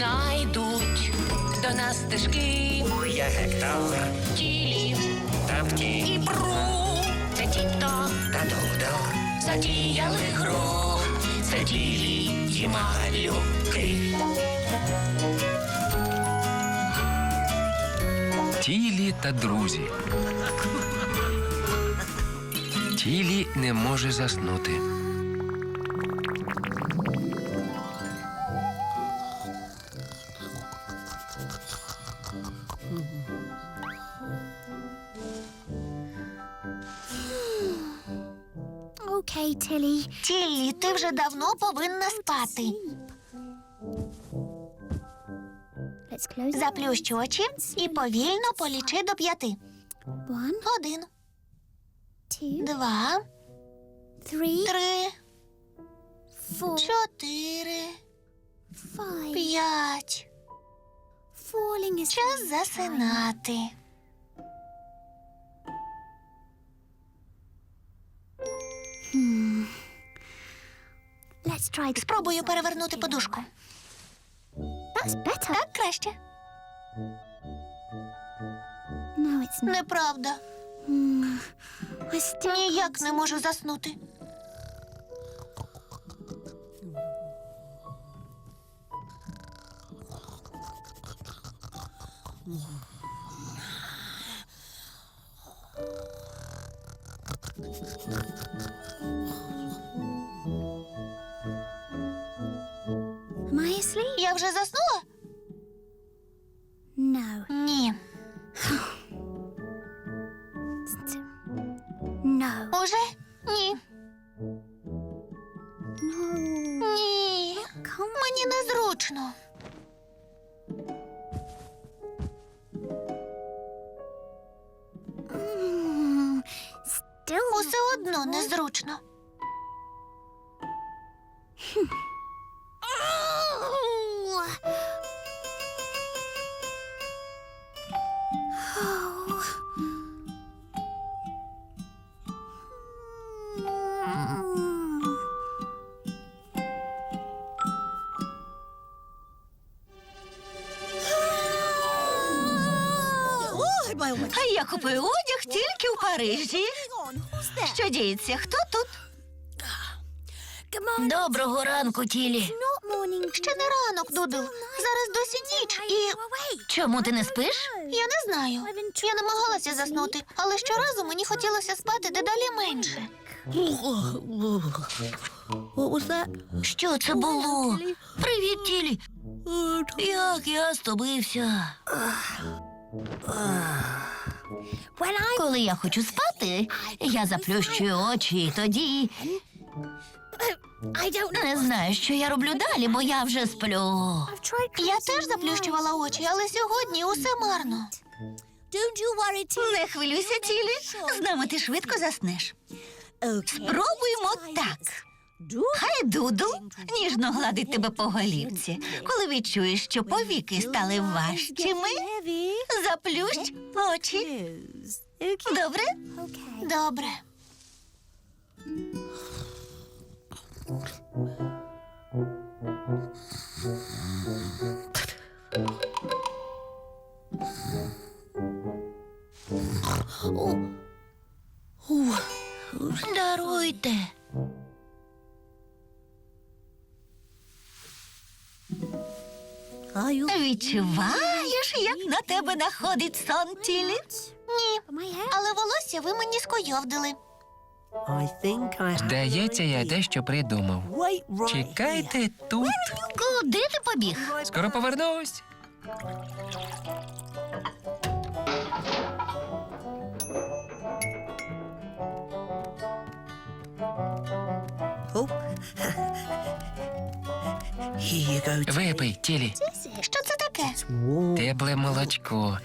знайдуть до нас стежки, Я Гектор, тілі Тапті і бру. Це тіп-топ, та Дудо. затіяли гру. Це тілі і малюки. Тілі та друзі. Тілі не може заснути. Тіллі, ти вже давно повинна спати. Заплющ очі і повільно полічи до п'яти. Один, два, три, чотири, п'ять. Час засинати. Спробую перевернути подушку. Так краще. Неправда. Mm, Ніяк не можу заснути. Am вже заснула? No. Ні. No. Уже? Ні. No. Ні. Мені незручно. Mm, Still. Усе одно незручно. А я купив одяг тільки в Парижі. Що діється? Хто тут? Доброго ранку, тілі. Ще не ранок, Дудл. Зараз досі ніч, і Чому ти не спиш? я не знаю. Я намагалася заснути, але щоразу мені хотілося спати дедалі менше. Що це було? Привіт, тілі. Як я стомився. Коли я хочу спати, я заплющую очі і тоді не знаю, що я роблю далі, бо я вже сплю. Я теж заплющувала очі, але сьогодні усе марно. Не хвилюйся, тілі. З нами ти швидко заснеш. Спробуємо так. Хай Дудл ніжно гладить тебе по голівці. Коли відчуєш, що повіки стали важчими, заплющ очі. Добре? Добре. Даруйте. Відчуваєш, як на тебе находить сон тілі? Ні, але волосся ви мені скойовдили. Здається, я дещо придумав. Чекайте тут. Куди ти побіг? Скоро повернусь. Випий, тілі. Таке? Тепле молочко.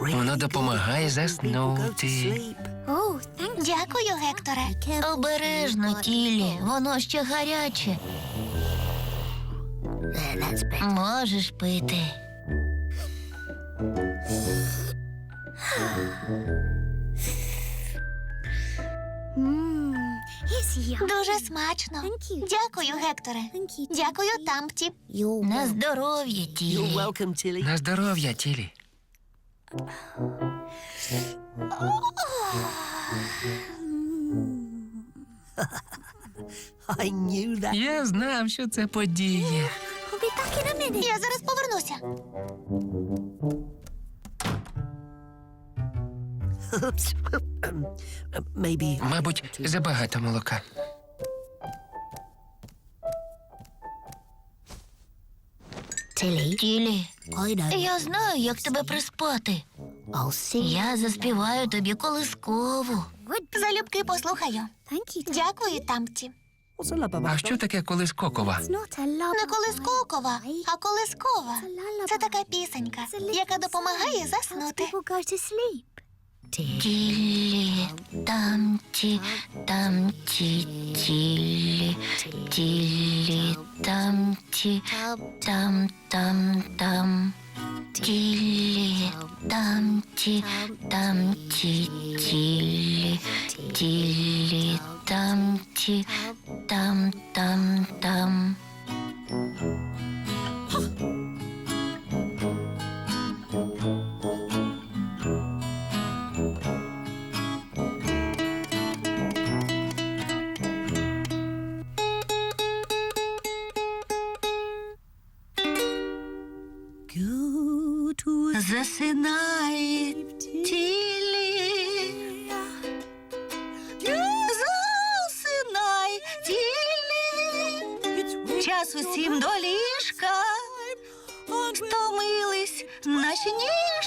Воно допомагає заснути. Дякую, Гекторе. Обережно, тілі, воно ще гаряче. Можеш пити. Mm, Дуже смачно. Дякую, Гекторе. Дякую, Тампті. На здоров'я, тілі. На здоров'я, тілі. Я знав, що це подія. Я зараз повернуся. Мабуть, забагато молока. Тілі, я знаю, як тебе приспати. Я заспіваю тобі колискову. Залюбки послухаю. Дякую, Тампті. А що таке колискокова? Не колискокова, а колискова. Це така пісенька, яка допомагає заснути. Тілі, тамті, тамті, тілі, тілі, тамті, там, там, там. Тілі, тамті, тамті, тілі, тілі, тамті, там, там, там. Засинай тілі. Засинай тілі. Час усім до ліжка. Втомились наші ніжки.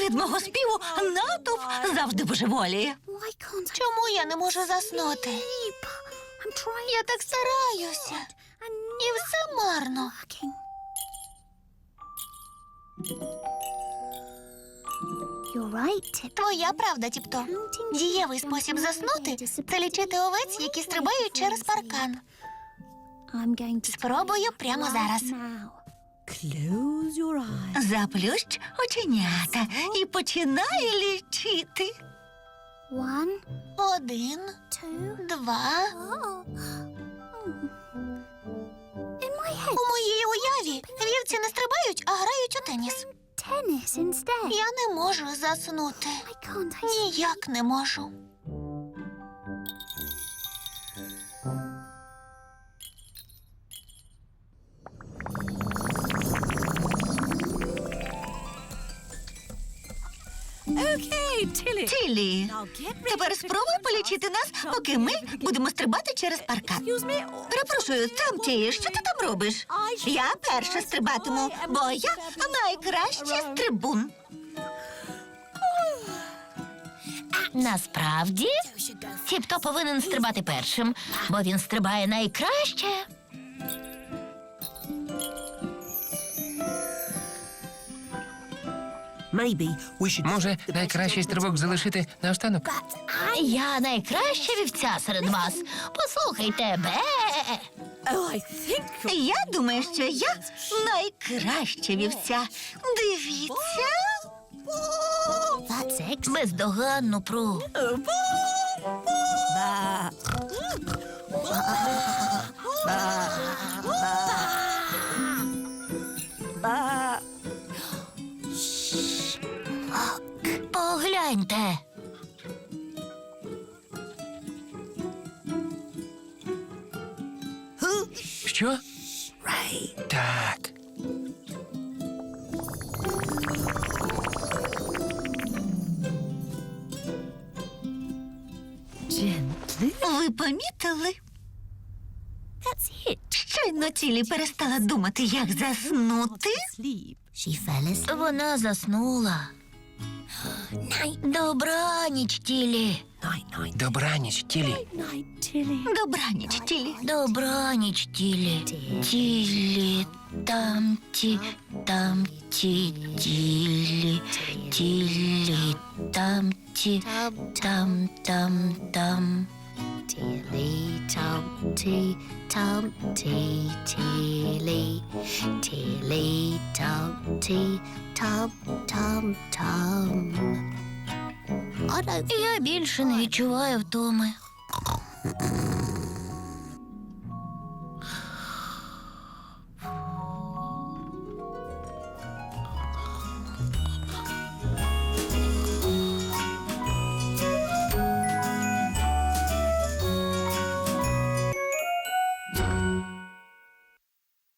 Від мого співу натовп завжди божеволіє. Чому я не можу заснути? Я так стараюся. І все марно. Твоя правда, Тіпто. Дієвий спосіб заснути це лічити овець, які стрибають через паркан. Спробую прямо зараз. Заплющ оченята і починай лічити. Один, два. У моїй уяві вівці не стрибають, а грають у теніс. Я не можу заснути. Ніяк не можу. Тілі, тепер спробуй полічити нас, поки ми будемо стрибати через паркан. Перепрошую, там ті, що ти там робиш? Я перша стрибатиму, бо я найкращий стрибун. Насправді, Тіп-то повинен стрибати першим, бо він стрибає найкраще. Може, найкращий стрибок залишити наостанок? Я найкраща вівця серед вас. Послухайте, бе. Я думаю, що я найкраща вівця. Дивіться. Бездоганну пру. Погляньте. Що? Так. Ви помітили? Щойно тілі перестала думати, як заснути. Вона заснула. Добраніч, тілі. Добраніч, тілі. Добраніч, тілі. Добраніч, тілі. Тілі, там ті, там ті, тілі, тілі, там ті, там, там, там. Tilly tum tea tum tea tilly tilly tum tea tum tum tum. Я більше не відчуваю втоми.